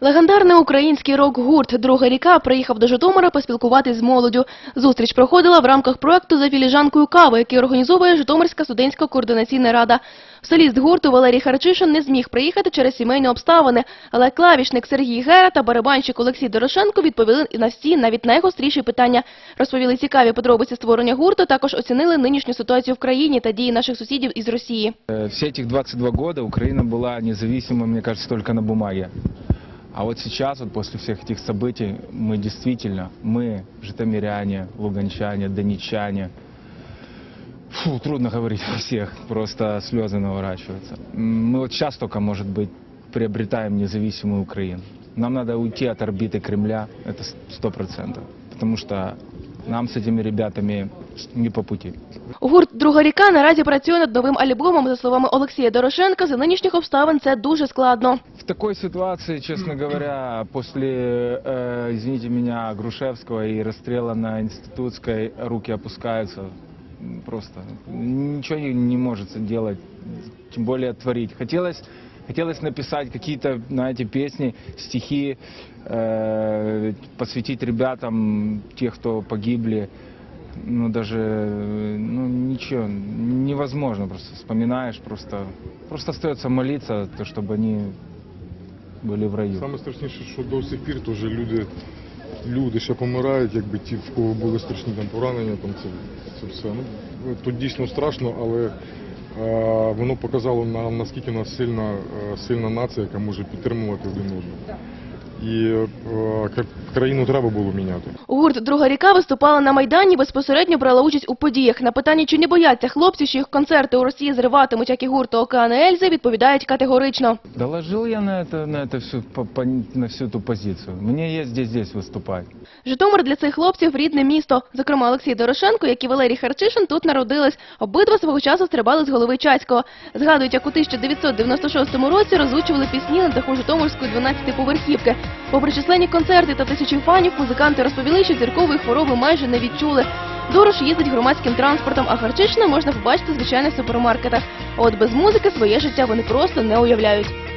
Легендарний український рок-гурт «Друга ріка» приїхав до Житомира поспілкуватись з молоддю. Зустріч проходила в рамках проекту «За філіжанкою кави», який організовує Житомирська студентська координаційна рада. Соліст гурту Валерій Харчишин не зміг приїхати через сімейні обставини, але клавішник Сергій Гера та барабанщик Олексій Дорошенко відповіли на всі, навіть найгостріші питання. Розповіли цікаві подробиці створення гурту, також оцінили нинішню ситуацію в країні та дії наших сусідів із Росії. Э, Все этих 22 года Украина была независима, мне кажется, только на бумаге. А вот сейчас, вот после всех этих событий, мы действительно, мы, житомиряне, луганчане, донечане, фу, трудно говорить о всех, просто слезы наворачиваются. Мы вот сейчас только, может быть, приобретаем независимую Украину. Нам надо уйти от орбиты Кремля, это сто процентов, потому что нам с этими ребятами не по пути. Гурт «Друга ріка» наразі працює над новим альбомом. За словами Олексія Дорошенка, за нинішніх обставин це дуже складно. В такой ситуации, честно говоря, после, э, извините меня, Грушевского и расстрела на Институтской, руки опускаются. М, Просто ничего не, не может делать, тем более творить. Хотелось, хотелось написать какие-то, знаете, песни, стихи, э, посвятить ребятам, тех, кто погибли. Ну, даже, э, ну, ничего, невозможно просто. Вспоминаешь, просто, просто остается молиться, то, чтобы они были в раю. Саме страшніше, що до сих пір теж люди, люди ще помирають, якби ті, в кого були страшні там поранення, там це, це все. Ну, тут дійсно страшно, але е, воно показало нам, наскільки нас сильна, е, сильна нація, яка може підтримувати один одного І е, кра- країну треба було міняти. Гурт «Друга ріка» виступала на Майдані, безпосередньо брала участь у подіях. На питання, чи не бояться хлопці, що їх концерти у Росії зриватимуть, як і гурту «Океани Ельзи», відповідають категорично. Доложил я на это, на это всю, по- по- на всю эту позицию. Мне есть здесь, здесь выступать. Житомир для цих хлопців – рідне місто. Зокрема, Олексій Дорошенко, як і Валерій Харчишин, тут народились. Обидва свого часу стрибали з голови Чацького. Згадують, як у 1996 році розучували пісні на даху Житомирської 12-поверхівки. Попри численні концерти та тисячі фанів, музиканти розповіли, що зіркової хвороби майже не відчули. Дорож їздить громадським транспортом, а харчичне можна побачити в звичайних супермаркетах. А от без музики своє життя вони просто не уявляють.